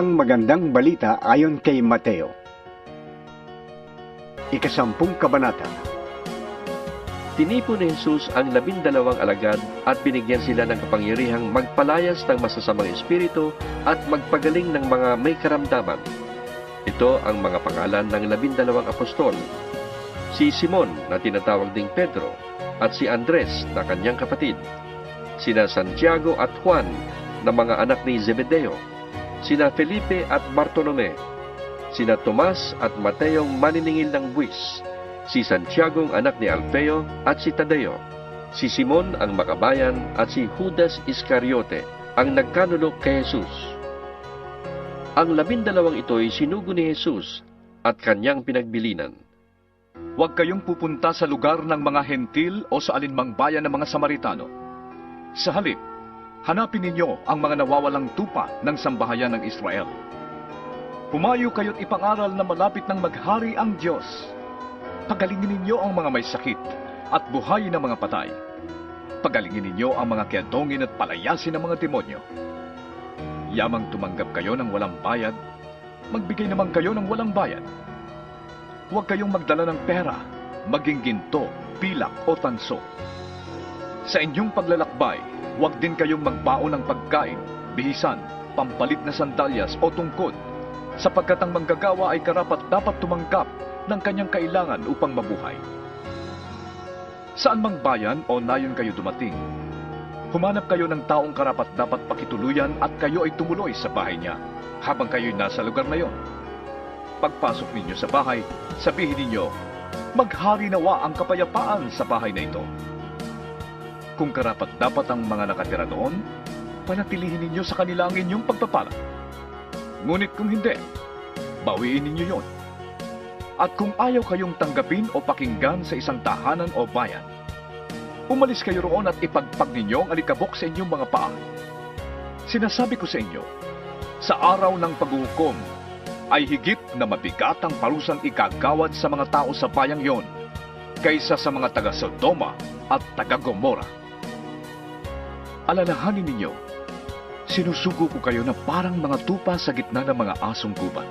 Ang magandang balita ayon kay Mateo. Ikasampung kabanata. Tinipon ni Jesus ang labindalawang alagad at binigyan sila ng kapangyarihang magpalayas ng masasamang espiritu at magpagaling ng mga may karamdaman. Ito ang mga pangalan ng labindalawang apostol. Si Simon na tinatawag ding Pedro at si Andres na kanyang kapatid. Sina Santiago at Juan na mga anak ni Zebedeo. Sina Felipe at Bartolome. Sina Tomas at Mateong maniningil ng buwis si Santiago ang anak ni Alfeo at si Tadeo, si Simon ang makabayan at si Judas Iscariote ang nagkanulok kay Jesus. Ang labindalawang ito ay sinugo ni Jesus at kanyang pinagbilinan. Huwag kayong pupunta sa lugar ng mga hentil o sa alinmang bayan ng mga Samaritano. Sa halip, hanapin ninyo ang mga nawawalang tupa ng sambahayan ng Israel. Pumayo kayo't ipangaral na malapit ng maghari ang Diyos. Pagalingin ninyo ang mga may sakit at buhayin ang mga patay. Pagalingin ninyo ang mga kiadongin at palayasin ang mga demonyo. Yamang tumanggap kayo ng walang bayad, magbigay naman kayo ng walang bayad. Huwag kayong magdala ng pera, maging ginto, pilak o tanso. Sa inyong paglalakbay, huwag din kayong magbaon ng pagkain, bihisan, pampalit na sandalyas o tungkod, sapagkat ang manggagawa ay karapat dapat tumanggap ng kanyang kailangan upang mabuhay. Saan mang bayan o nayon kayo dumating, humanap kayo ng taong karapat dapat pakituluyan at kayo ay tumuloy sa bahay niya habang kayo'y nasa lugar na yon. Pagpasok ninyo sa bahay, sabihin ninyo, maghari nawa ang kapayapaan sa bahay na ito. Kung karapat dapat ang mga nakatira doon, panatilihin ninyo sa kanila ang inyong pagpapala. Ngunit kung hindi, bawiin ninyo yon. At kung ayaw kayong tanggapin o pakinggan sa isang tahanan o bayan, umalis kayo roon at ipagpag ninyo ang alikabok sa inyong mga paa. Sinasabi ko sa inyo, sa araw ng paghuhukom, ay higit na mabigat ang parusang ikagawad sa mga tao sa bayang yon kaysa sa mga taga Sodoma at taga Gomora. Alalahanin ninyo, sinusugo ko kayo na parang mga tupa sa gitna ng mga asong gubat.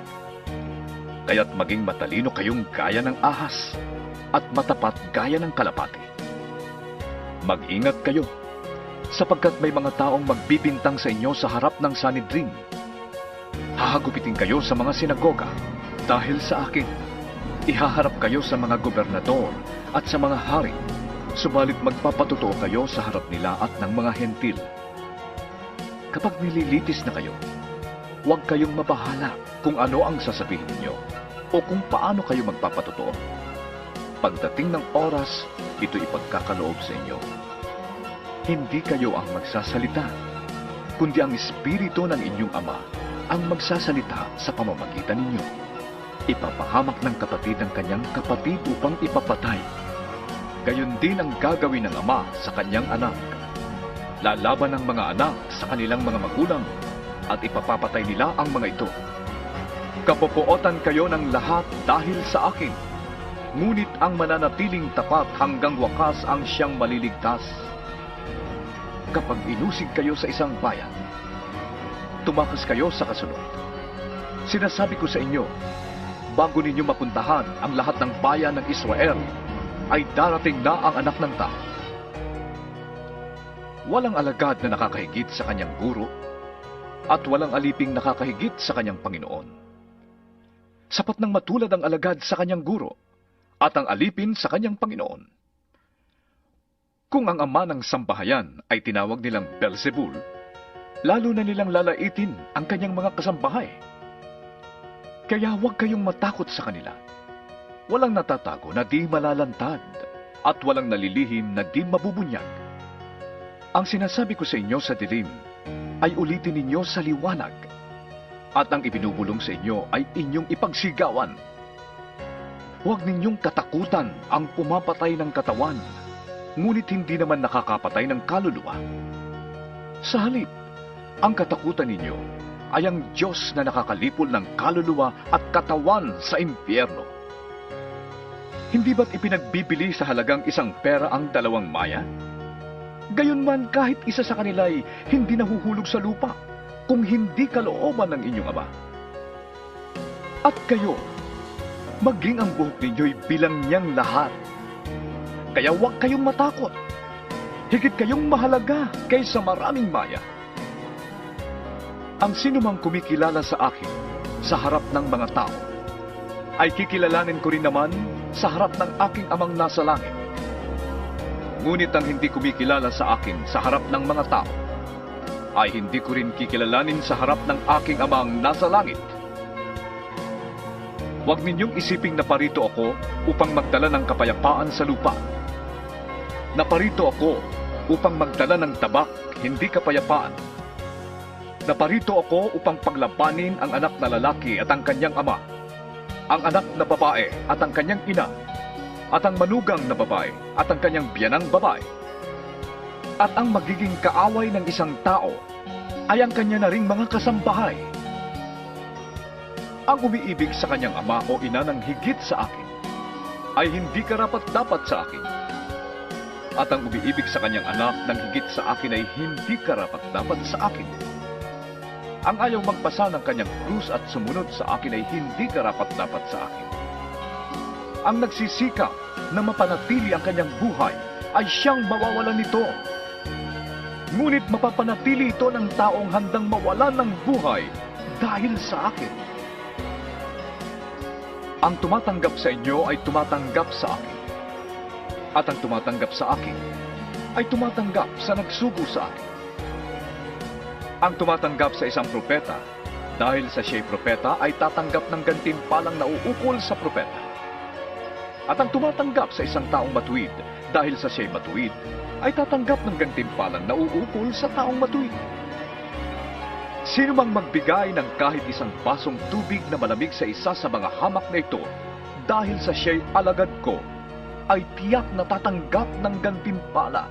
Kaya't maging matalino kayong gaya ng ahas at matapat gaya ng kalapate. Mag-ingat kayo, sapagkat may mga taong magbibintang sa inyo sa harap ng Sanidrin. Hahagupitin kayo sa mga sinagoga dahil sa akin. Ihaharap kayo sa mga gobernador at sa mga hari, subalit magpapatotoo kayo sa harap nila at ng mga hentil. Kapag nililitis na kayo, huwag kayong mabahala kung ano ang sasabihin ninyo o kung paano kayo magpapatotoo. Pagdating ng oras, ito ipagkakaloob sa inyo. Hindi kayo ang magsasalita, kundi ang Espiritu ng inyong Ama ang magsasalita sa pamamagitan ninyo. Ipapahamak ng kapatid ng kanyang kapatid upang ipapatay. Gayon din ang gagawin ng Ama sa kanyang anak. Lalaban ng mga anak sa kanilang mga magulang at ipapapatay nila ang mga ito. Kapopootan kayo ng lahat dahil sa akin. Ngunit ang mananatiling tapat hanggang wakas ang siyang maliligtas. Kapag inusig kayo sa isang bayan, tumakas kayo sa kasunod. Sinasabi ko sa inyo, bago ninyo mapuntahan ang lahat ng bayan ng Israel, ay darating na ang anak ng tao. Walang alagad na nakakahigit sa kanyang guro, at walang aliping nakakahigit sa kanyang Panginoon. Sapat nang matulad ang alagad sa kanyang guro, at ang alipin sa kanyang Panginoon. Kung ang ama ng sambahayan ay tinawag nilang Belzebul, lalo na nilang lalaitin ang kanyang mga kasambahay. Kaya huwag kayong matakot sa kanila. Walang natatago na di malalantad at walang nalilihim na di mabubunyag. Ang sinasabi ko sa inyo sa dilim ay ulitin ninyo sa liwanag at ang ibinubulong sa inyo ay inyong ipagsigawan. Huwag ninyong katakutan ang pumapatay ng katawan, ngunit hindi naman nakakapatay ng kaluluwa. Sa halip, ang katakutan ninyo ay ang Diyos na nakakalipol ng kaluluwa at katawan sa impyerno. Hindi ba't ipinagbibili sa halagang isang pera ang dalawang maya? Gayunman kahit isa sa kanila ay hindi nahuhulog sa lupa, kung hindi kalooban ng inyong ama. At kayo, maging ang buhok ninyo'y bilang niyang lahat. Kaya huwag kayong matakot. Higit kayong mahalaga kaysa maraming maya. Ang sinumang kumikilala sa akin sa harap ng mga tao, ay kikilalanin ko rin naman sa harap ng aking amang nasa langit. Ngunit ang hindi kumikilala sa akin sa harap ng mga tao, ay hindi ko rin kikilalanin sa harap ng aking amang nasa langit. Huwag ninyong isiping naparito ako upang magdala ng kapayapaan sa lupa. Naparito ako upang magdala ng tabak, hindi kapayapaan. Naparito ako upang paglabanin ang anak na lalaki at ang kanyang ama, ang anak na babae at ang kanyang ina, at ang manugang na babae at ang kanyang biyanang babae. At ang magiging kaaway ng isang tao ay ang kanya na ring mga kasambahay. Ang umiibig sa kanyang ama o ina ng higit sa akin ay hindi karapat-dapat sa akin. At ang umiibig sa kanyang anak ng higit sa akin ay hindi karapat-dapat sa akin. Ang ayaw magpasa ng kanyang krus at sumunod sa akin ay hindi karapat-dapat sa akin. Ang nagsisikap na mapanatili ang kanyang buhay ay siyang mawawalan nito. Ngunit mapapanatili ito ng taong handang mawalan ng buhay dahil sa akin. Ang tumatanggap sa inyo ay tumatanggap sa akin. At ang tumatanggap sa akin ay tumatanggap sa nagsugo sa akin. Ang tumatanggap sa isang propeta dahil sa siya'y propeta ay tatanggap ng gantimpalang nauukol sa propeta. At ang tumatanggap sa isang taong matuwid dahil sa siya'y matuwid ay tatanggap ng gantimpalang nauukol sa taong matuwid. Sino mang magbigay ng kahit isang basong tubig na malamig sa isa sa mga hamak na ito dahil sa siya'y alagad ko, ay tiyak na tatanggap ng gantimpala